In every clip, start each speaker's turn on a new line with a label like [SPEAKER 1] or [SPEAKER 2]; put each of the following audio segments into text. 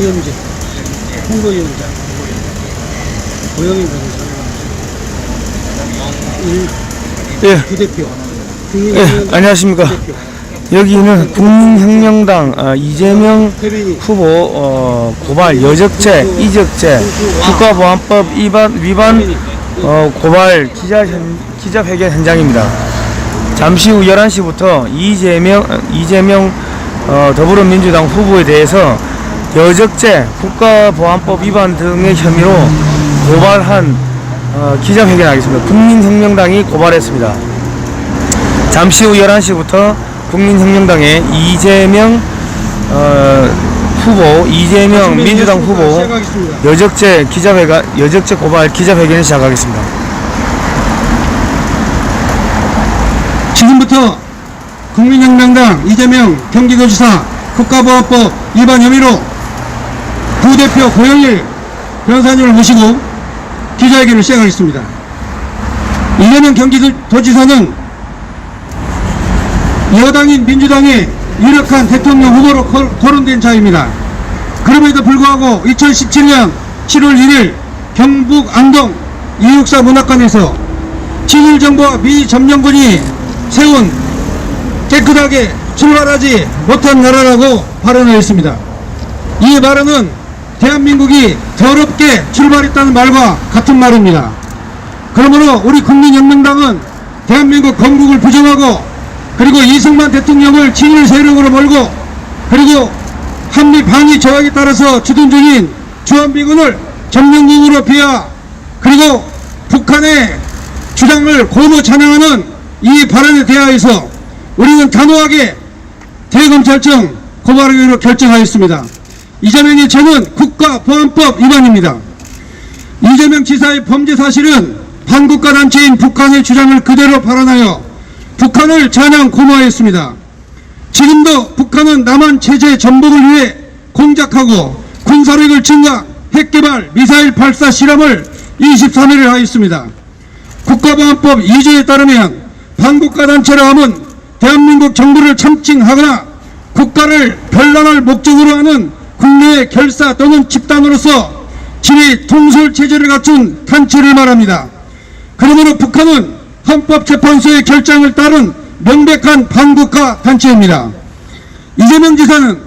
[SPEAKER 1] 이영재, 홍보위원장, 고영희 변호사, 일
[SPEAKER 2] 예,
[SPEAKER 1] 부대표,
[SPEAKER 2] 예, 안녕하십니까.
[SPEAKER 1] 부대표,
[SPEAKER 2] 여기는 국민혁명당 어, 이재명 후보 어, 고발 여적죄, 이적죄, 국가보안법 위반, 위반 어, 고발 기자, 현, 기자회견 현장입니다. 잠시 후 11시부터 이재명, 어, 이재명 어, 더불어민주당 후보에 대해서 여적죄, 국가보안법 위반 등의 혐의로 고발한 어, 기자회견하겠습니다. 국민혁명당이 고발했습니다. 잠시 후 11시부터 국민혁명당의 이재명 어, 후보, 이재명 민주당 후보. 여적죄 기자회가 여적죄 고발 기자회견을 시작하겠습니다.
[SPEAKER 1] 지금부터 국민혁명당 이재명 경기도지사 국가보안법 위반 혐의로 부대표 고영일 변호사님을 모시고 기자회견을 시작하겠습니다. 이재명 경기도지사는 여당인 민주당의 유력한 대통령 후보로 거- 거론된 자입니다. 그럼에도 불구하고 2017년 7월 1일 경북 안동 이육사 문학관에서 친일 정부와 미 점령군이 세운 깨끗하게 출발하지 못한 나라라고 발언을 했습니다. 이 발언은 대한민국이 더럽게 출발했다는 말과 같은 말입니다. 그러므로 우리 국민혁명당은 대한민국 건국을 부정하고 그리고 이승만 대통령을 친일 세력으로 몰고 그리고 한미 방위 조약에 따라서 주둔 중인 주한미군을 점령국으로 비하 그리고 북한의 주장을 고무 찬양하는 이 발언에 대하여서 우리는 단호하게 대검찰청 고발하기로 결정하였습니다. 이재명의 죄는 국가보안법 위반입니다. 이재명 지사의 범죄 사실은 반국가 단체인 북한의 주장을 그대로 발언하여 북한을 찬양 고마했습니다. 지금도 북한은 남한 체제 전복을 위해 공작하고 군사력을 증가, 핵개발, 미사일 발사 실험을 23일을 하였습니다. 국가보안법 2조에 따르면 반국가 단체라 함은 대한민국 정부를 참칭하거나 국가를 변란할 목적으로 하는 국내의 결사 또는 집단으로서 진위 통솔 체제를 갖춘 단체를 말합니다. 그러므로 북한은 헌법재판소의 결정을 따른 명백한 반국가 단체입니다. 이재명 지사는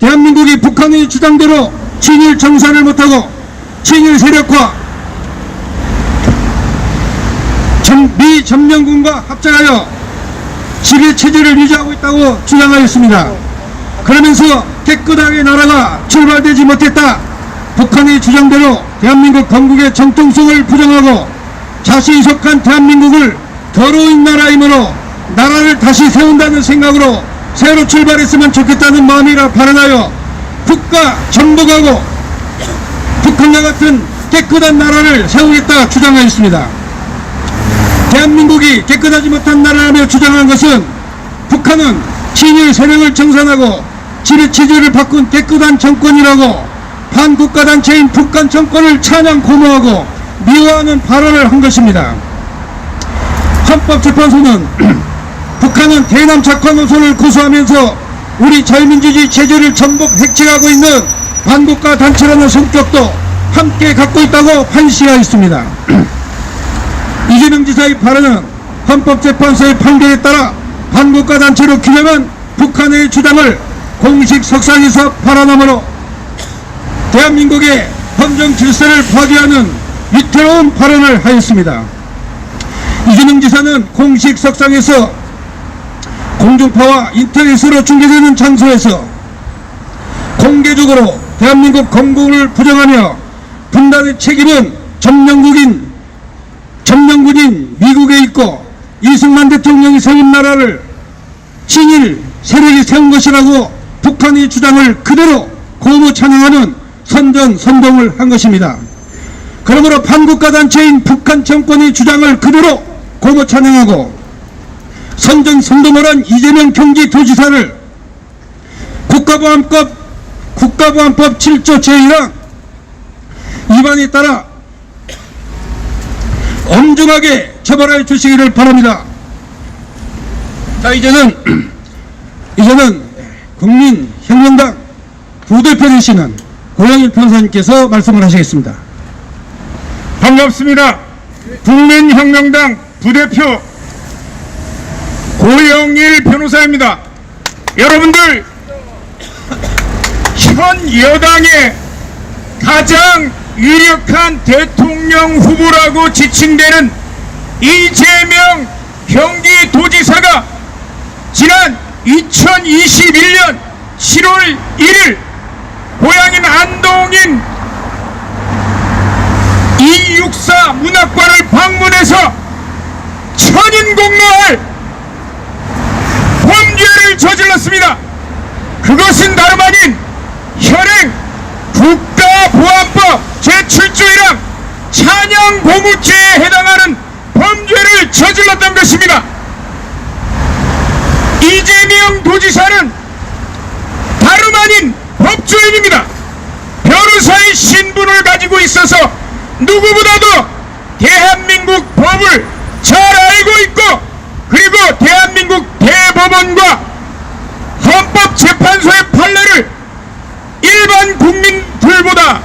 [SPEAKER 1] 대한민국이 북한의 주장대로 친일 정산을 못하고 친일 세력과 전- 미 점령군과 합작하여 지배 체제를 유지하고 있다고 주장하였습니다. 그러면서 깨끗하게 나라가 출발되지 못했다. 북한의 주장대로 대한민국 건국의 정통성을 부정하고 자신이 속한 대한민국을 더러운 나라이므로 나라를 다시 세운다는 생각으로 새로 출발했으면 좋겠다는 마음이라 발언하여 국가 전복하고 북한과 같은 깨끗한 나라를 세우겠다 주장하였습니다. 대한민국이 깨끗하지 못한 나라라며 주장한 것은 북한은 친일 세력을 정산하고 지배체제를 바꾼 깨끗한 정권이라고 반국가 단체인 북한 정권을 찬양 고모하고 미워하는 발언을 한 것입니다. 헌법재판소는 북한은 대남 착화 노선을 고수하면서 우리 자유민주주의 체제를 전복 획책하고 있는 반국가 단체라는 성격도 함께 갖고 있다고 판시하였습니다. 이재명 지사의 발언은 헌법재판소의 판결에 따라 반국가 단체로 규명한 북한의 주장을 공식 석상에서 발언하므로 대한민국의 헌정 질서를 파괴하는 위태로운 발언을 하였습니다. 이재명 지사는 공식 석상에서 공중파와 인터넷으로 중계되는 장소에서 공개적으로 대한민국 건국을 부정하며 분단의 책임은 점령국인 점령군인 미국에 있고 이승만 대통령이 세운 나라를 친일 세력이 세운 것이라고 북한의 주장을 그대로 고무 찬양하는 선전 선동을 한 것입니다. 그러므로 반국가 단체인 북한 정권의 주장을 그대로 고무 찬양하고 선전 선동을 한 이재명 경기도지사를 국가보안법 국가보안법 7조 제1항 위반에 따라 엄중하게 처벌해 주시기를 바랍니다. 자 이제는 이제는 국민혁명당 부대표 되시는 고영일 변호사님께서 말씀을 하시겠습니다.
[SPEAKER 3] 반갑습니다. 국민혁명당 부대표 고영일 변호사입니다. 여러분들 현 여당의 가장 유력한 대통령 후보라고 지칭되는 이재명 경기도지사가 지난 2021년 7월 1일 고향인 안동인 264 문학관을 방문해서 천인공노할 범죄를 저질렀습니다. 그것은 다름 아닌 현행 국가보안법 제7조이랑 찬양고무죄에 해당하는 범죄를 저질렀던 것입니다. 이재명 도지사는 다름 아닌 법조인입니다. 변호사의 신분을 가지고 있어서 누구보다도 대한민국 법을 잘 알고 있고 그리고 대한민국 대법원과 헌법재판소의 판례를 일반 국민들보다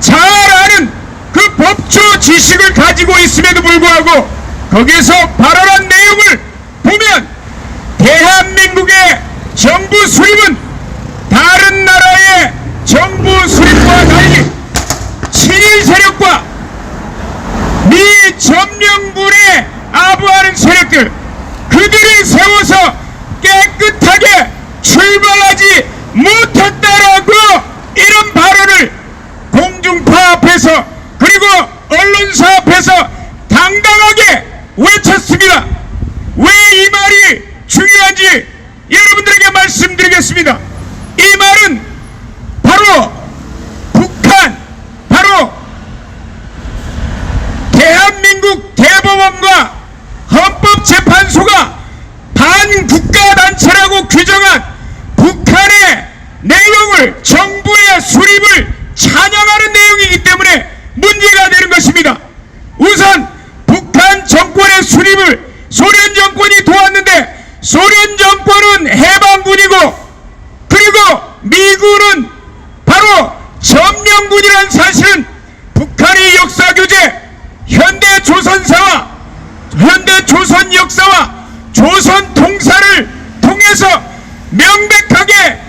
[SPEAKER 3] 잘 아는 그 법조 지식을 가지고 있음에도 불구하고 거기에서 발언한 내용을 보면 대한민국의 정부 수립은 다른 나라의 정부 수립과 달리 친일 세력과 미 점령군에 아부하는 세력들 그들이 세워서 깨끗하게 출발하지 못했다라고 이런 발언을 공중파 앞에서 그리고 언론사 앞에서 당당하게 외쳤습니다. 왜 이 말이 중요한지 여러분들에게 말씀드리겠습니다. 이 말은 바로 북한, 바로 대한민국 대법원과 헌법재판소가 반국가단체라고 규정한 북한의 내용을 수립을 찬양하는 내용이기 때문에 문제가 되는 것입니다. 우선 북한 정권의 수립을 소련 정권이 도왔는데 소련 정권은 해방군이고 그리고 미군은 바로 점령군이라는 사실은 북한의 역사 교재 현대 조선사와 현대 조선 역사와 조선 통사를 통해서 명백하게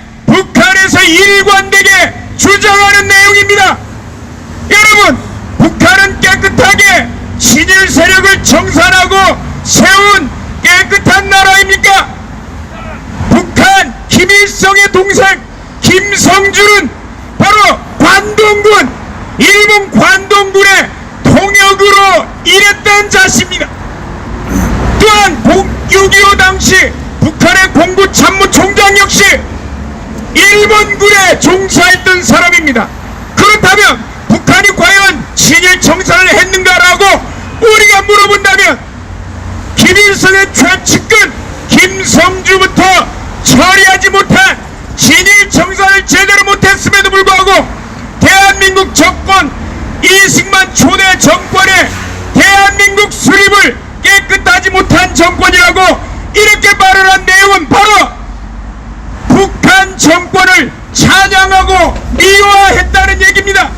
[SPEAKER 3] 북한에서 일관되게 주장하는 내용입니다. 여러분, 북한은 깨끗하게 친일 세력을 정산하고 세운 깨끗한 나라입니까? 북한 김일성의 동생 김성준은 바로 관동군 일본 관동군의 통역으로 일했던 자십니다. 또한 6.25 당시 북한의 공군 참모총장 역시 일본군에 종사했던 사람입니다. 그렇다면 북한이 과연 친일 정산을 했는가라고 우리가 물어본다면 김일성의 최측근 김성주부터 처리하지 못한 진일 정산을 제대로 못했음에도 불구하고 대한민국 정권 이승만 초대 정권의 대한민국 수립을 깨끗하지 못한 정권이라고 이렇게 발언한 내용은 바로 북한 정권을 찬양하고 미화했다는 얘기입니다.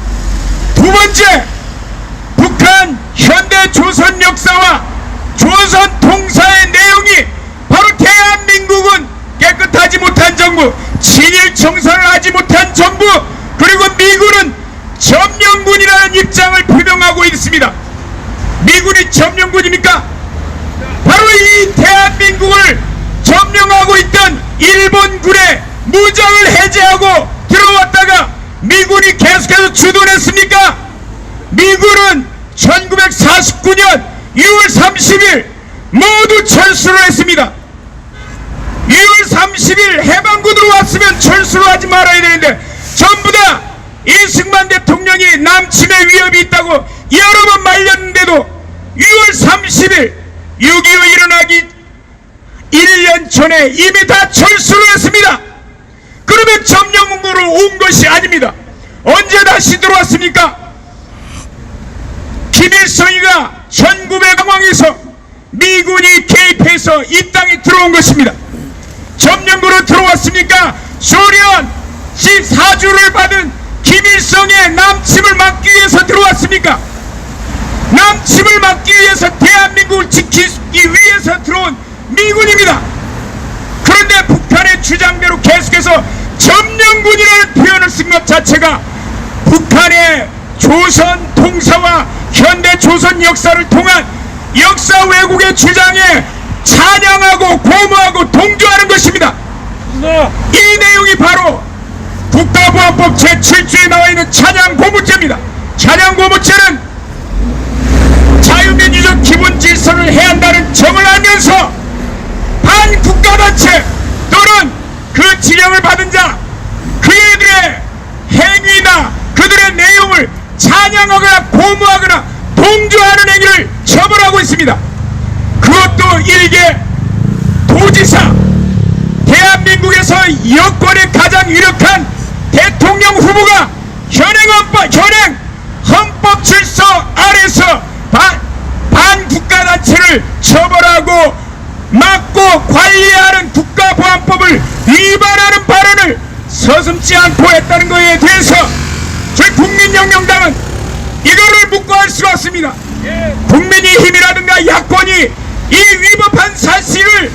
[SPEAKER 3] 두 번째, 북한 현대 조선 역사와 조선 통사의 내용이 바로 대한민국은 깨끗하지 못한 정부, 친일 정산을 하지 못한 정부, 그리고 미군은 점령군이라는 입장을 표명하고 있습니다. 미군이 점령군입니까? 바로 이 대한민국을 점령하고 있던 일본군의 무장을 해제하고 들어왔다가 미군이 계속해서 주둔했습니까? 미군은 1949년 6월 30일 모두 철수를 했습니다. 6월 30일 해방군으로 왔으면 철수를 하지 말아야 되는데 전부 다 이승만 대통령이 남침의 위협이 있다고 여러 번 말렸는데도 6월 30일 6.25 일어나기 1년 전에 이미 다 철수를 했습니다. 그러면 점령군으로 온 것이 아닙니다. 언제 다시 들어왔습니까? 김일성이가 1900강황에서 미군이 개입해서 이 땅에 들어온 것입니다. 점령군으로 들어왔습니까? 소련 14주를 받은 김일성의 남침을 막기 위해서 들어왔습니까? 남침을 막기 위해서 대한민국을 지키기 위해서 들어온 미군입니다. 그런데 북한의 주장대로 계속해서 점령군이라는 표현을 쓴 것 자체가 북한의 조선 통사와 현대 조선 역사를 통한 역사 왜곡의 주장에 찬양하고 고무하고 동조하는 것입니다. 이 내용이 바로 국가보안법 제7조에 나와 있는 찬양 고무죄입니다. 찬양 고무죄는 자유민주적 기본 질서를 해야 한다는 점을 알면서 반국가단체 또는 그 지령을 받은 자 그들의 행위나 그들의 내용을 찬양하거나 고무하거나 동조하는 행위를 처벌하고 있습니다. 그것도 일개 도지사 대한민국에서 여권의 가장 유력한 대통령 후보가 현행 헌법, 현행 헌법 질서 아래서 반, 반국가 단체를 처벌하고 막고 관리하는 국가보안법을 위반하는 발언을 서슴지 않고 했다는 것에 대해서 저희 국민혁명당은 묵고할 수가 없습니다. 국민의 힘이라든가 야권이 이 위법한 사실을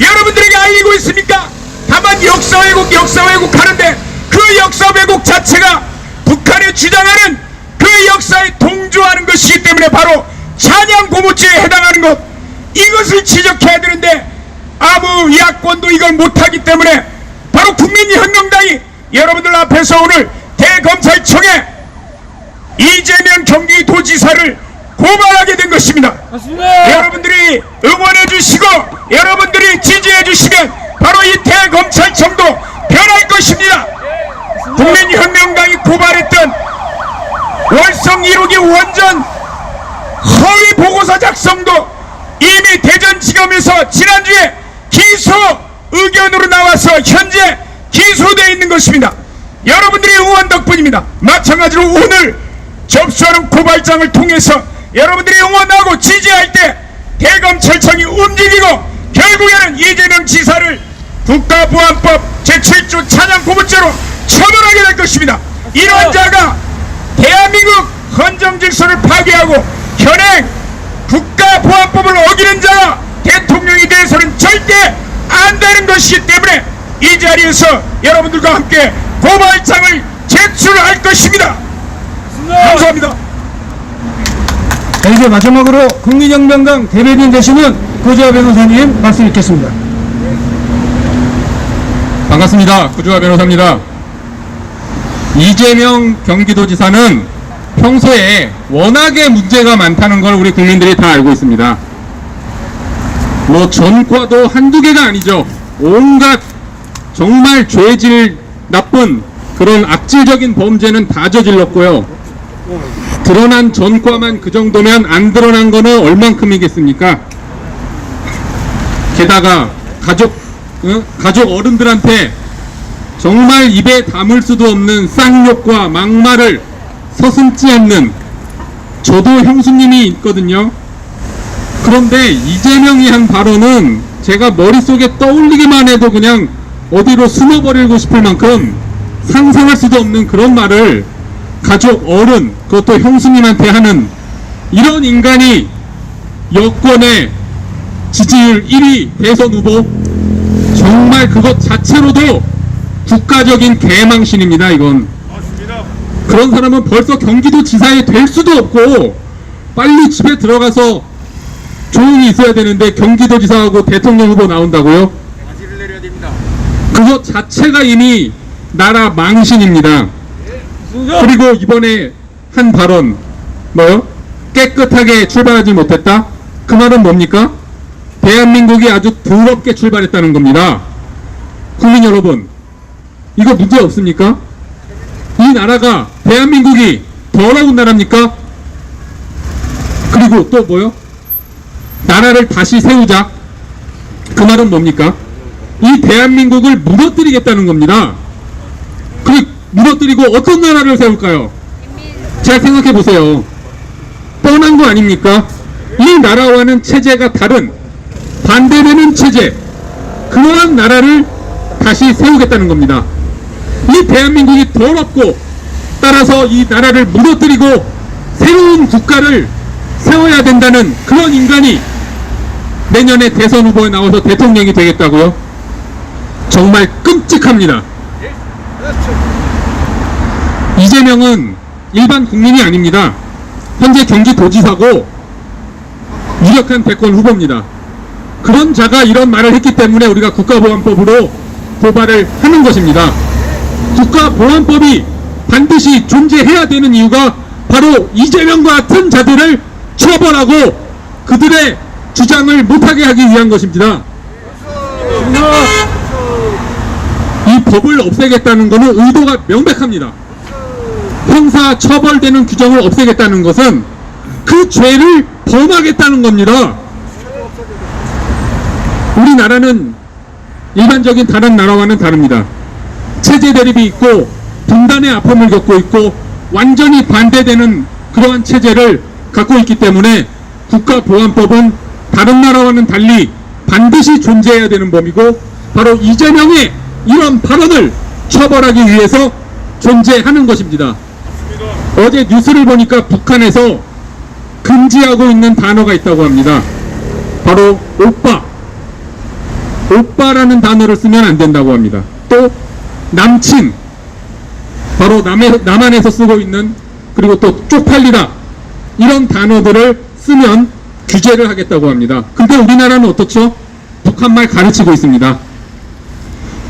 [SPEAKER 3] 여러분들에게 알리고 있습니까? 다만 역사 왜곡, 역사 왜곡 하는데 그 역사 왜곡 자체가 북한이 주장하는 그 역사에 동조하는 것이기 때문에 바로 찬양 고무죄에 해당하는 것 이것을 지적해야 되는데 아무 야권도 이걸 못하기 때문에 바로 국민혁명당이 여러분들 앞에서 오늘 대검찰청에 이재명 경기도지사를 고발하게 된 것입니다. 여러분들이 응원해 주시고 여러분들이 지지해 주시면 바로 이 대검찰청도 변할 것입니다. 국민혁명당이 고발했던 월성 1호기 원전 허위 보고서 작성도 이미 대전지검에서 지난주에 기소 의견으로 나와서 현재 기소되어 있는 것입니다. 여러분들의 응원 덕분입니다. 마찬가지로 오늘 접수하는 고발장을 통해서 여러분들이 응원하고 지지할 때 대검찰청이 움직이고 결국에는 이재명 지사를 국가보안법 제7조 찬양 고무죄로 처벌하게 될 것입니다. 이런 자가 대한민국 헌정질서를 파괴하고 현행 국가보안법을 어기는 자 대통령에 대해서는 절대 안 되는 것이기 때문에 이 자리에서 여러분들과 함께 고발장을 제출할 것입니다. 감사합니다.
[SPEAKER 1] 자, 이제 마지막으로 국민혁명당 대변인 되시는 고재화 변호사님 말씀 있겠습니다.
[SPEAKER 4] 반갑습니다. 구주화 변호사입니다. 이재명 경기도지사는 평소에 워낙에 문제가 많다는 걸 우리 국민들이 다 알고 있습니다. 뭐 전과도 한두 개가 아니죠. 온갖 정말 죄질 나쁜 그런 악질적인 범죄는 다 저질렀고요. 드러난 전과만 그 정도면 안 드러난 거는 얼만큼이겠습니까? 게다가 가족 어? 가족 어른들한테 정말 입에 담을 수도 없는 쌍욕과 막말을 서슴지 않는 저도 형수님이 있거든요. 그런데 이재명이 한 발언은 제가 머릿속에 떠올리기만 해도 그냥 어디로 숨어버리고 싶을 만큼 상상할 수도 없는 그런 말을 가족 어른 그것도 형수님한테 하는 이런 인간이 여권의 지지율 1위 대선 후보 정말 그것 자체로도 국가적인 개망신입니다 이건 그런 사람은 벌써 경기도 지사에 될 수도 없고 빨리 집에 들어가서 조용히 있어야 되는데 경기도 지사하고 대통령 후보 나온다고요? 그것 자체가 이미 나라 망신입니다. 그리고 이번에 한 발언 뭐요? 깨끗하게 출발하지 못했다? 그 말은 뭡니까? 대한민국이 아주 더럽게 출발했다는 겁니다. 국민 여러분, 이거 문제 없습니까? 이 나라가 대한민국이 더러운 나라입니까? 그리고 또 뭐요? 나라를 다시 세우자. 그 말은 뭡니까? 이 대한민국을 무너뜨리겠다는 겁니다. 그 무너뜨리고 어떤 나라를 세울까요? 잘 생각해 보세요. 뻔한 거 아닙니까? 이 나라와는 체제가 다른 반대되는 체제 그러한 나라를 다시 세우겠다는 겁니다. 이 대한민국이 더럽고 따라서 이 나라를 무너뜨리고 새로운 국가를 세워야 된다는 그런 인간이 내년에 대선 후보에 나와서 대통령이 되겠다고요? 정말 끔찍합니다. 이재명은 일반 국민이 아닙니다. 현재 경기도지사고 유력한 대권 후보입니다. 그런 자가 이런 말을 했기 때문에 우리가 국가보안법으로 고발을 하는 것입니다. 국가보안법이 반드시 존재해야 되는 이유가 바로 이재명과 같은 자들을 처벌하고 그들의 주장을 못하게 하기 위한 것입니다. 이 법을 없애겠다는 것은 의도가 명백합니다. 형사 처벌되는 규정을 없애겠다는 것은 그 죄를 범하겠다는 겁니다. 우리나라는 일반적인 다른 나라와는 다릅니다. 체제 대립이 있고 분단의 아픔을 겪고 있고 완전히 반대되는 그러한 체제를 갖고 있기 때문에 국가보안법은 다른 나라와는 달리 반드시 존재해야 되는 법이고 바로 이재명의 이런 발언을 처벌하기 위해서 존재하는 것입니다. 어제 뉴스를 보니까 북한에서 금지하고 있는 단어가 있다고 합니다. 바로 오빠. 오빠라는 단어를 쓰면 안 된다고 합니다. 또 남친. 바로 남해, 남한에서 쓰고 있는 그리고 또 쪽팔리다. 이런 단어들을 쓰면 규제를 하겠다고 합니다. 근데 우리나라는 어떻죠? 북한말 가르치고 있습니다.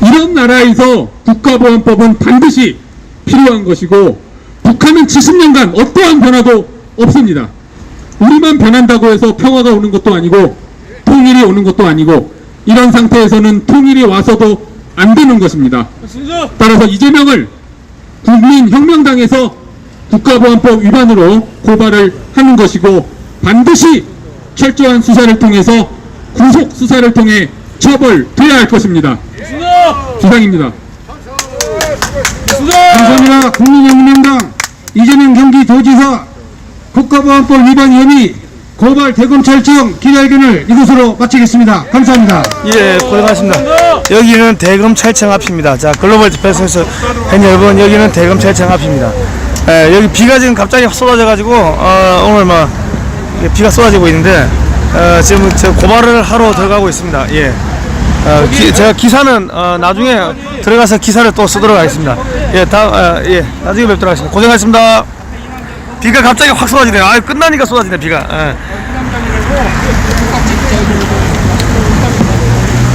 [SPEAKER 4] 이런 나라에서 국가보안법은 반드시 필요한 것이고 북한은 70년간 어떠한 변화도 없습니다. 우리만 변한다고 해서 평화가 오는 것도 아니고 통일이 오는 것도 아니고 이런 상태에서는 통일이 와서도 안 되는 것입니다. 따라서 이재명을 국민혁명당에서 국가보안법 위반으로 고발을 하는 것이고 반드시 철저한 수사를 통해서 구속 수사를 통해 처벌돼야 할 것입니다. 주상입니다.
[SPEAKER 1] 감사합니다. 국민혁명당 이재명 경기도지사 국가보안법 위반 혐의 고발 대검찰청 기자회견을 이것으로 마치겠습니다. 감사합니다.
[SPEAKER 2] 예, 고생하셨습니다. 여기는 대검찰청 앞입니다. 자, 글로벌 디펜스에서 팬 여러분, 여기는 대검찰청 앞입니다. 예, 여기 비가 지금 갑자기 쏟아져가지고, 어, 오늘 막, 이게 비가 쏟아지고 있는데, 어, 지금 저 고발을 하러 들어가고 있습니다. 예. 어, 기, 제가 기사는, 어, 나중에 들어가서 기사를 또 쓰도록 하겠습니다. 예, 다, 어, 예, 나중에 뵙도록 하겠습니다. 고생하셨습니다. 비가 갑자기 확 쏟아지네요. 아, 끝나니까 쏟아지네, 비가. 예.